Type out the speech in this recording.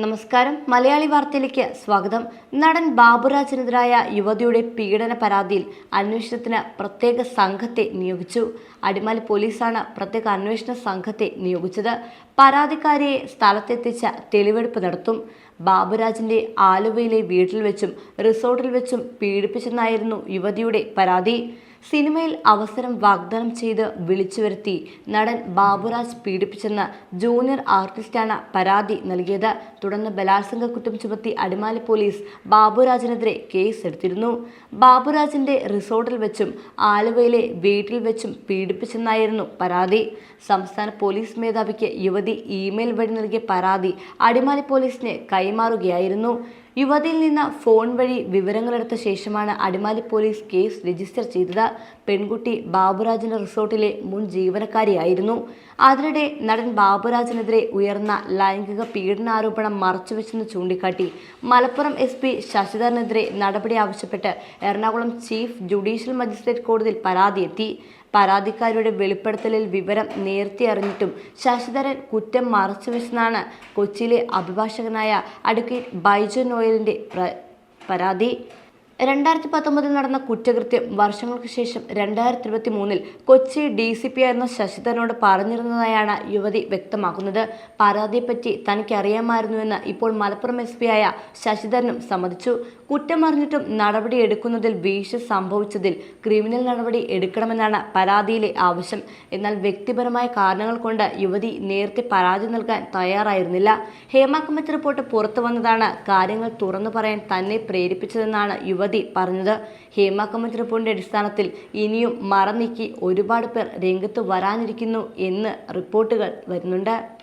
നമസ്കാരം. മലയാളി വാർത്തയിലേക്ക് സ്വാഗതം. നടൻ ബാബുരാജിനെതിരായ യുവതിയുടെ പീഡന പരാതിയിൽ അന്വേഷണത്തിന് പ്രത്യേക സംഘത്തെ നിയോഗിച്ചു. അടിമാലി പോലീസാണ് പ്രത്യേക അന്വേഷണ സംഘത്തെ നിയോഗിച്ചത്. പരാതിക്കാരിയെ സ്ഥലത്തെത്തിച്ച തെളിവെടുപ്പ് നടത്തും. ബാബുരാജിന്റെ ആലുവയിലെ വീട്ടിൽ വെച്ചും റിസോർട്ടിൽ വെച്ചും പീഡിപ്പിച്ചെന്നായിരുന്നു യുവതിയുടെ പരാതി. സിനിമയിൽ അവസരം വാഗ്ദാനം ചെയ്ത് വിളിച്ചു വരുത്തി നടൻ ബാബുരാജ് പീഡിപ്പിച്ചെന്ന് ജൂനിയർ ആർട്ടിസ്റ്റാണ് പരാതി നൽകിയത്. തുടർന്ന് ബലാത്സംഗ കുറ്റം ചുമത്തി അടിമാലി പോലീസ് ബാബുരാജിനെതിരെ കേസെടുത്തിരുന്നു. ബാബുരാജിന്റെ റിസോർട്ടിൽ വെച്ചും ആലുവയിലെ വീട്ടിൽ വെച്ചും പീഡിപ്പിച്ചെന്നായിരുന്നു പരാതി. സംസ്ഥാന പോലീസ് മേധാവിക്ക് യുവതി ഇമെയിൽ വഴി നൽകിയ പരാതി അടിമാലി പോലീസിന് കൈമാറുകയായിരുന്നു. യുവതിയിൽ നിന്ന് ഫോൺ വഴി വിവരങ്ങളെടുത്ത ശേഷമാണ് അടിമാലി പോലീസ് കേസ് രജിസ്റ്റർ ചെയ്തത്. പെൺകുട്ടി ബാബുരാജിന്റെ റിസോർട്ടിലെ മുൻ ജീവനക്കാരിയായിരുന്നു. അതിനിടെ നടൻ ബാബുരാജിനെതിരെ ഉയർന്ന ലൈംഗിക പീഡനാരോപണം മറച്ചുവെച്ചെന്ന് ചൂണ്ടിക്കാട്ടി മലപ്പുറം എസ് പി ശശിധരനെതിരെ നടപടി ആവശ്യപ്പെട്ട് എറണാകുളം ചീഫ് ജുഡീഷ്യൽ മജിസ്ട്രേറ്റ് കോടതിയിൽ പരാതിയെത്തി. പരാതിക്കാരുടെ വെളിപ്പെടുത്തലിൽ വിവരം നേരത്തെ അറിഞ്ഞിട്ടും ശശിധരൻ കുറ്റം മറച്ചുവെച്ചെന്നാണ് കൊച്ചിയിലെ അഭിഭാഷകനായ അഡ്വക്കേറ്റ് ബൈജു നോയലിന്റെ പരാതി. രണ്ടായിരത്തി പത്തൊമ്പതിൽ നടന്ന കുറ്റകൃത്യം വർഷങ്ങൾക്ക് ശേഷം രണ്ടായിരത്തി ഇരുപത്തി മൂന്നിൽ കൊച്ചി ഡി സി പി ആയിരുന്ന ശശിധരനോട് പറഞ്ഞിരുന്നതായാണ് യുവതി വ്യക്തമാക്കുന്നത്. പരാതിയെപ്പറ്റി തനിക്കറിയാമായിരുന്നുവെന്ന് ഇപ്പോൾ മലപ്പുറം എസ് പി ആയ ശശിധരനും സമ്മതിച്ചു. കുറ്റമറിഞ്ഞിട്ടും നടപടി എടുക്കുന്നതിൽ വീഴ്ച സംഭവിച്ചതിൽ ക്രിമിനൽ നടപടി എടുക്കണമെന്നാണ് പരാതിയിലെ ആവശ്യം. എന്നാൽ വ്യക്തിപരമായ കാരണങ്ങൾ കൊണ്ട് യുവതി നേരത്തെ പരാതി നൽകാൻ തയ്യാറായിരുന്നില്ല. ഹേമ കമ്മിറ്റി റിപ്പോർട്ട് പുറത്തു വന്നതാണ് കാര്യങ്ങൾ തുറന്നു പറയാൻ തന്നെ പ്രേരിപ്പിച്ചതെന്നാണ് യുവതി പറഞ്ഞത്. ഹേമ കമ്മിറ്റി റിപ്പോർട്ടിന്റെ അടിസ്ഥാനത്തിൽ ഇനിയും മറനീക്കി ഒരുപാട് പേർ രംഗത്ത് വരാനിരിക്കുന്നു എന്ന് റിപ്പോർട്ടുകൾ വരുന്നുണ്ട്.